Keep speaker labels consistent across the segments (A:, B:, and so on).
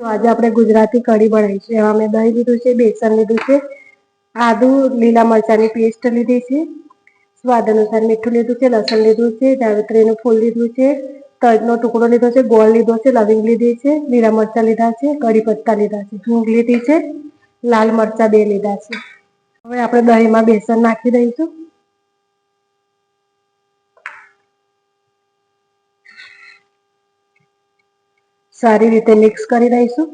A: તો આજે આપણે ગુજરાતી કઢી બનાવીશું એમાં મેં દહીં લીધું છે, બેસન લીધું છે, આદુ, લીલા મરચાંની પેસ્ટ લીધી છે, સ્વાદ અનુસાર મીઠું લીધું છે, લસણ લીધું છે, જાવેત્રીનું ફૂલ લીધું છે, તજનો ટુકડો લીધો છે, ગોળ લીધો છે, લવિંગ લીધી છે, લીલા મરચાં લીધા છે, કઢી પત્તા લીધા છે ઝૂંગ લીધી છે, લાલ મરચાં બે લીધા છે. હવે આપણે દહીંમાં બેસન નાખી દઈશું. સારી રીતે મિક્સ કરી દઈશું.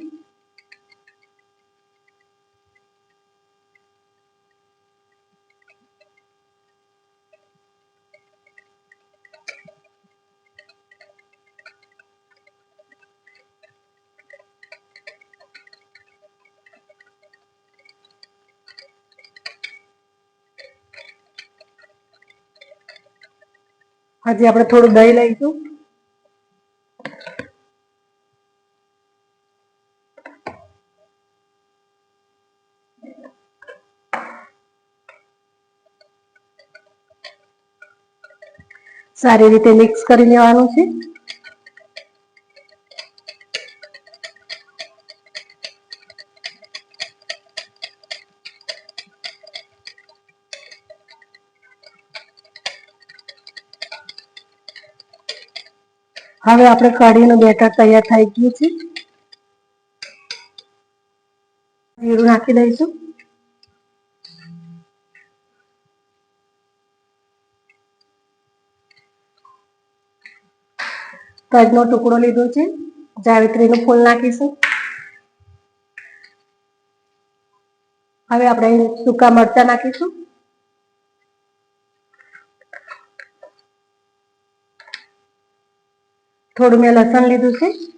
A: હજી આપણે થોડું દહીં લઈશું. સારી રીતે મિક્સ કરી લેવાનું છે. હવે આપણે કઢીનું બેટર તૈયાર થઈ ગયું છે. જીરું નાખી દઈશું. તજનો ટુકડો લીધો છે. જાવેત્રીનું ફૂલ નાખીશું. હવે આપણે સૂકા મરચા નાખીશું. થોડું મેં લસણ લીધું છે.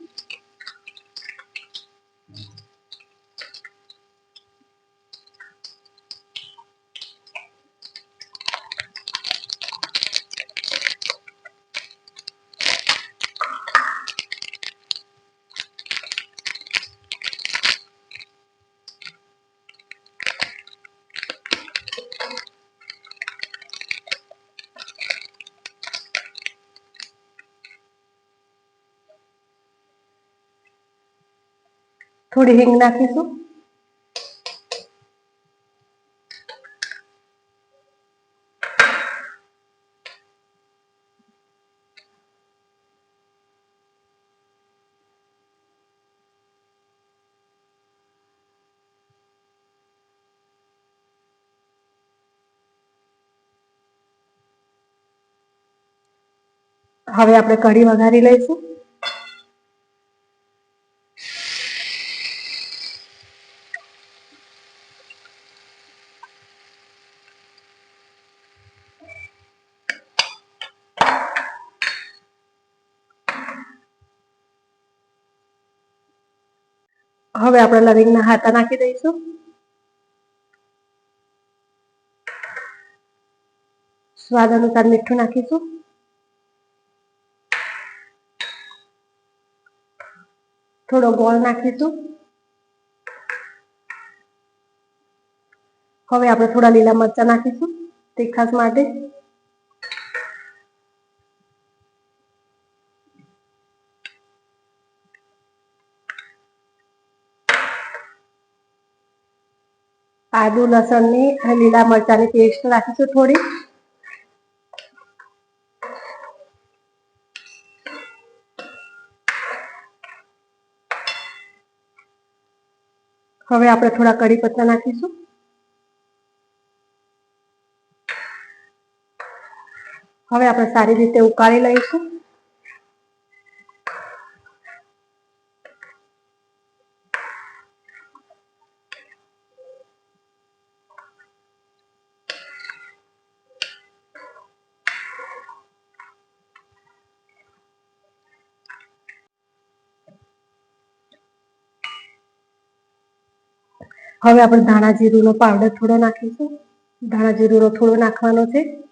A: થોડી હિંગ નાખીશું. હવે આપણે કઢી વઘારી લઈશું. હવે આપણે લવિંગના હાથા નાખી દઈશું. સ્વાદ અનુસાર મીઠું નાખીશું. થોડો ગોળ નાખીશું. હવે આપણે થોડા લીલા મરચા નાખીશું તીખાસ માટે. આદુ લસણની અને લીલા મરચાની પેસ્ટ નાખીશું થોડી. હવે આપણે થોડા કઢી પત્તા નાખીશું. હવે આપણે સારી રીતે ઉકાળી લઈશું. હવે આપણે ધાણા જીરુંનો પાવડર થોડો નાખીશું. ધાણા જીરુંનો થોડો નાખવાનો છે.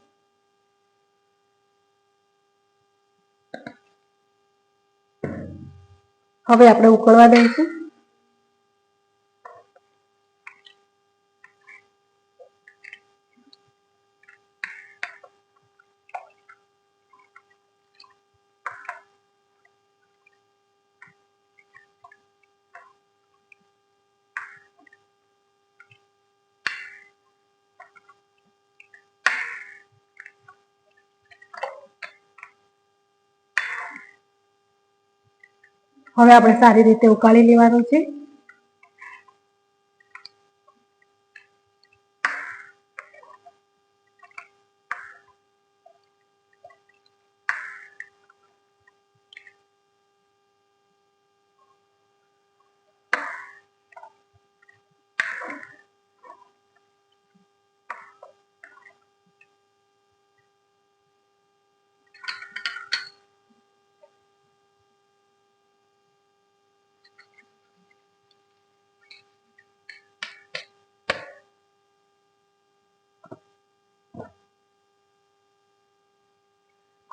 A: હવે આપણે ઉકળવા દઈશું. હવે આપણે સારી રીતે ઉકાળી લેવાનું છે.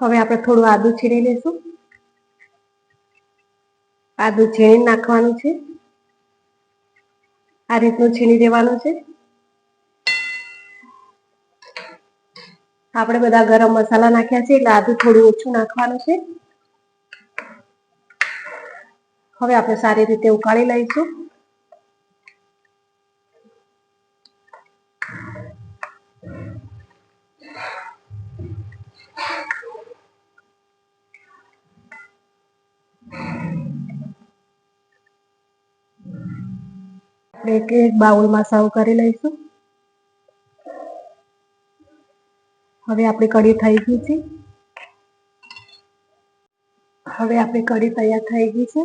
A: હવે આપણે થોડું આદુ છીણી લઈશું આદું છીણી નાખવાનું છે. આ રીતનું છીણી દેવાનું છે. આપણે બધા ગરમ મસાલા નાખ્યા છે એટલે આદુ થોડું ઓછું નાખવાનું છે. હવે આપણે સારી રીતે ઉકાળી લઈશું. આપણે એક એક બાઉલમાં સર્વ કરી લઈશું. હવે આપણી કઢી થઈ ગઈ છે. હવે આપણી કઢી તૈયાર થઈ ગઈ છે.